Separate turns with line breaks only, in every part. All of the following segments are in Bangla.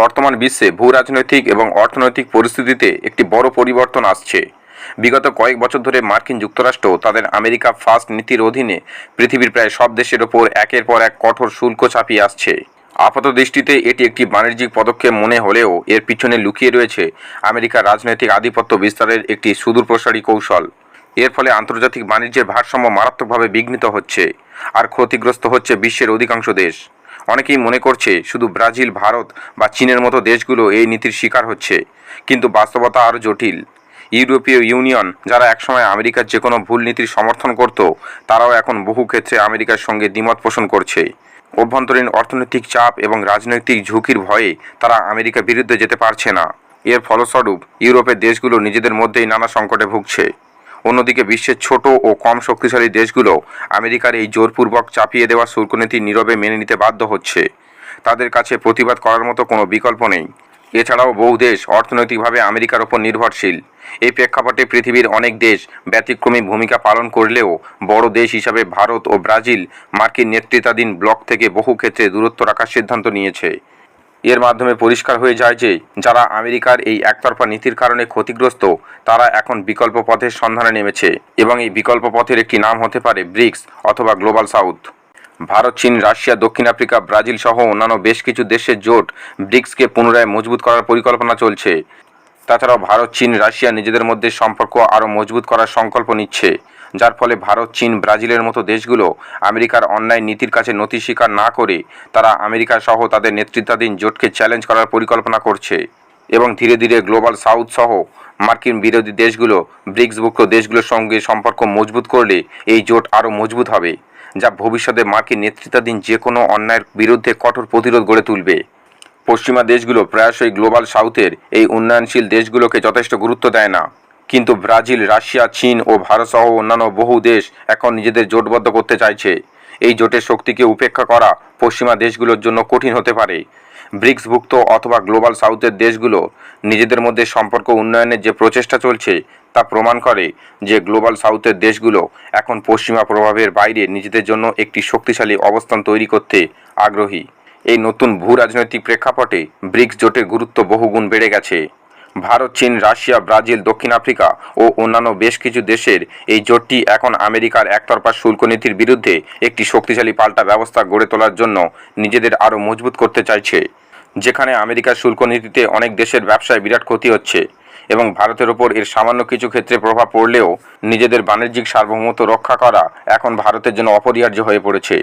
বর্তমান বিশ্বে ভূ রাজনৈতিক এবং অর্থনৈতিক পরিস্থিতিতে একটি বড় পরিবর্তন আসছে। বিগত কয়েক বছর ধরে মার্কিন যুক্তরাষ্ট্র তাদের আমেরিকা ফার্স্ট নীতির অধীনে পৃথিবীর প্রায় সব দেশের ওপর একের পর এক কঠোর শুল্ক চাপিয়ে আসছে। আপাত দৃষ্টিতে এটি একটি বাণিজ্যিক পদক্ষেপ মনে হলেও এর পিছনে লুকিয়ে রয়েছে আমেরিকার রাজনৈতিক আধিপত্য বিস্তারের একটি সুদূরপ্রসারী কৌশল। এর ফলে আন্তর্জাতিক বাণিজ্যের ভারসাম্য মারাত্মকভাবে বিঘ্নিত হচ্ছে আর ক্ষতিগ্রস্ত হচ্ছে বিশ্বের অধিকাংশ দেশ। অনেকেই মনে করছে শুধু ব্রাজিল, ভারত বা চীনের মতো দেশগুলো এই নীতির শিকার হচ্ছে, কিন্তু বাস্তবতা আরও জটিল। ইউরোপীয় ইউনিয়ন যারা একসময় আমেরিকার যে কোনো ভুল নীতির সমর্থন করত, তারাও এখন বহু ক্ষেত্রে আমেরিকার সঙ্গে দ্বিমত পোষণ করছে। অভ্যন্তরীণ অর্থনৈতিক চাপ এবং রাজনৈতিক ঝুঁকির ভয়ে তারা আমেরিকার বিরুদ্ধে যেতে পারছে না। এর ফলস্বরূপ, ইউরোপের দেশগুলো নিজেদের মধ্যেই নানা সংকটে ভুগছে। অন্যদিকে বিশ্বের ছোট ও কম শক্তিশালী দেশগুলো আমেরিকার এই জোরপূর্বক চাপিয়ে দেওয়া শুল্কনীতি নীরবে মেনে নিতে বাধ্য হচ্ছে। তাদের কাছে প্রতিবাদ করার মতো কোনো বিকল্প নেই। এছাড়াও বহু দেশ অর্থনৈতিকভাবে আমেরিকার ওপর নির্ভরশীল। এই প্রেক্ষাপটে পৃথিবীর অনেক দেশ ব্যতিক্রমী ভূমিকা পালন করলেও বড় দেশ হিসাবে ভারত ও ব্রাজিল মার্কিন নেতৃত্বাধীন ব্লক থেকে বহু ক্ষেত্রে দূরত্ব রাখার সিদ্ধান্ত নিয়েছে। এর মাধ্যমে পরিষ্কার হয়ে যায় যে, যারা আমেরিকার এই একতরফা নীতির কারণে ক্ষতিগ্রস্ত, তারা এখন বিকল্প পথের সন্ধানে নেমেছে এবং এই বিকল্প পথের একটি নাম হতে পারে ব্রিক্স অথবা গ্লোবাল সাউথ। ভারত, চীন, রাশিয়া, দক্ষিণ আফ্রিকা, ব্রাজিল সহ অন্যান্য বেশ কিছু দেশের জোট ব্রিক্সকে পুনরায় মজবুত করার পরিকল্পনা চলছে। তাছাড়াও ভারত, চীন, রাশিয়া নিজেদের মধ্যে সম্পর্ক আরও মজবুত করার সংকল্প নিচ্ছে। যার ফলে ভারত, চীন, ব্রাজিলের মতো দেশগুলো আমেরিকার অন্যায় নীতির কাছে নথি স্বীকার না করে তারা আমেরিকা সহ তাদের নেতৃত্বাধীন জোটকে চ্যালেঞ্জ করার পরিকল্পনা করছে। এবং ধীরে ধীরে গ্লোবাল সাউথ সহ মার্কিন বিরোধী দেশগুলো, ব্রিক্সভুক্ত দেশগুলোর সঙ্গে সম্পর্ক মজবুত করলে এই জোট আরও মজবুত হবে, যা ভবিষ্যতে মার্কিন নেতৃত্বাধীন যে কোনো অন্যায়ের বিরুদ্ধে কঠোর প্রতিরোধ গড়ে তুলবে। পশ্চিমা দেশগুলো প্রায়শই গ্লোবাল সাউথের এই উন্নয়নশীল দেশগুলোকে যথেষ্ট গুরুত্ব দেয় না। কিন্তু ব্রাজিল, রাশিয়া, চীন ও ভারত সহ অন্যান্য বহু দেশ এখন নিজেদের জোটবদ্ধ করতে চাইছে। এই জোটের শক্তিকে উপেক্ষা করা পশ্চিমা দেশগুলোর জন্য কঠিন হতে পারে। ব্রিক্সভুক্ত অথবা গ্লোবাল সাউথের দেশগুলো নিজেদের মধ্যে সম্পর্ক উন্নয়নের যে প্রচেষ্টা চলছে তা প্রমাণ করে যে গ্লোবাল সাউথের দেশগুলো এখন পশ্চিমা প্রভাবের বাইরে নিজেদের জন্য একটি শক্তিশালী অবস্থান তৈরি করতে আগ্রহী। এই নতুন ভূ রাজনৈতিক প্রেক্ষাপটে ব্রিক্স জোটের গুরুত্ব বহুগুণ বেড়ে গেছে। ভারত, চীন, রাশিয়া, ব্রাজিল, দক্ষিণ আফ্রিকা ও অন্যান্য বেশ কিছু দেশের এই জোটটি এখন আমেরিকার একতরফা শুল্ক নীতির বিরুদ্ধে একটি শক্তিশালী পাল্টা ব্যবস্থা গড়ে তোলার জন্য নিজেদের আরও মজবুত করতে চাইছে, যেখানে আমেরিকার শুল্ক নীতিতে অনেক দেশের ব্যবসায় বিরাট ক্ষতি হচ্ছে এবং ভারতের ওপর এর সামান্য কিছু ক্ষেত্রে প্রভাব পড়লেও নিজেদের বাণিজ্যিক সার্বভৌমত্ব রক্ষা করা এখন ভারতের জন্য অপরিহার্য হয়ে পড়েছে।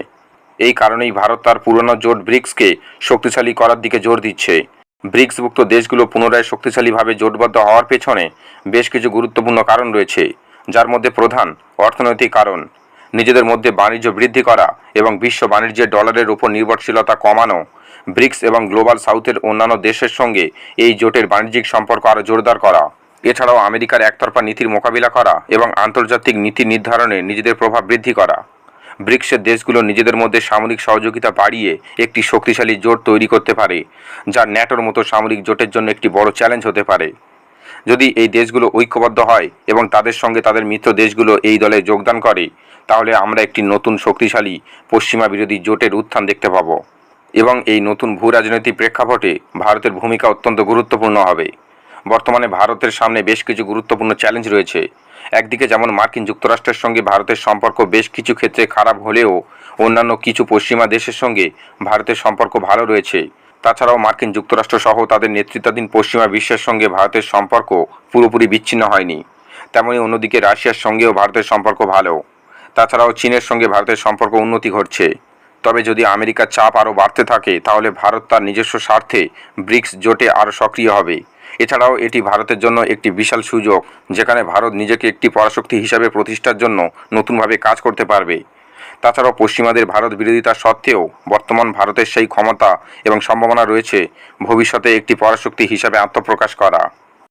এই কারণেই ভারত তার পুরনো জোট ব্রিক্সকে শক্তিশালী করার দিকে জোর দিচ্ছে। ব্রিক্সভুক্ত দেশগুলো পুনরায় শক্তিশালীভাবে জোটবদ্ধ হওয়ার পেছনে বেশ কিছু গুরুত্বপূর্ণ কারণ রয়েছে, যার মধ্যে প্রধান অর্থনৈতিক কারণ। নিজেদের মধ্যে বাণিজ্য বৃদ্ধি করা এবং বিশ্ব বাণিজ্যের ডলারের উপর নির্ভরশীলতা কমানো, ব্রিক্স এবং গ্লোবাল সাউথের অন্যান্য দেশের সঙ্গে এই জোটের বাণিজ্যিক সম্পর্ক আরও জোরদার করা, এছাড়াও আমেরিকার একতরফা নীতির মোকাবিলা করা এবং আন্তর্জাতিক নীতি নির্ধারণে নিজেদের প্রভাব বৃদ্ধি করা। ব্রিক্সের দেশগুলো নিজেদের মধ্যে সামরিক সহযোগিতা বাড়িয়ে একটি শক্তিশালী জোট তৈরি করতে পারে, যা ন্যাটোর মতো সামরিক জোটের জন্য একটি বড় চ্যালেঞ্জ হতে পারে। যদি এই দেশগুলো ঐক্যবদ্ধ হয় এবং তাদের সঙ্গে তাদের মিত্র দেশগুলো এই দলে যোগদান করে, তাহলে আমরা একটি নতুন শক্তিশালী পশ্চিমা বিরোধী জোটের উত্থান দেখতে পাবো। এবং এই নতুন ভূ রাজনৈতিক প্রেক্ষাপটে ভারতের ভূমিকা অত্যন্ত গুরুত্বপূর্ণ হবে। বর্তমানে ভারতের সামনে বেশ কিছু গুরুত্বপূর্ণ চ্যালেঞ্জ রয়েছে। একদিকে যেমন মার্কিন যুক্তরাষ্ট্রের সঙ্গে ভারতের সম্পর্ক বেশ কিছু ক্ষেত্রে খারাপ হলেও অন্যান্য কিছু পশ্চিমা দেশের সঙ্গে ভারতের সম্পর্ক ভালো রয়েছে। তাছাড়াও মার্কিন যুক্তরাষ্ট্র সহ তাদের নেতৃত্বাধীন পশ্চিমা বিশ্বের সঙ্গে ভারতের সম্পর্ক পুরোপুরি বিচ্ছিন্ন হয়নি। তেমনি অন্যদিকে রাশিয়ার সঙ্গেও ভারতের সম্পর্ক ভালো। তাছাড়াও চীনের সঙ্গে ভারতের সম্পর্ক উন্নতি ঘটছে। তবে যদি আমেরিকার চাপ আরও বাড়তে থাকে, তাহলে ভারত তার নিজস্ব স্বার্থে ব্রিক্স জোটে আরও সক্রিয় হবে। এছাড়াও এটি ভারতের জন্য একটি বিশাল সুযোগ, যেখানে ভারত নিজেকে একটি পরাশক্তি হিসাবে প্রতিষ্ঠার জন্য নতুনভাবে কাজ করতে পারবে। তাছাড়াও পশ্চিমাদের ভারত বিরোধিতা সত্ত্বেও বর্তমান ভারতের সেই ক্ষমতা এবং সম্ভাবনা রয়েছে ভবিষ্যতে একটি পরাশক্তি হিসাবে আত্মপ্রকাশ করা।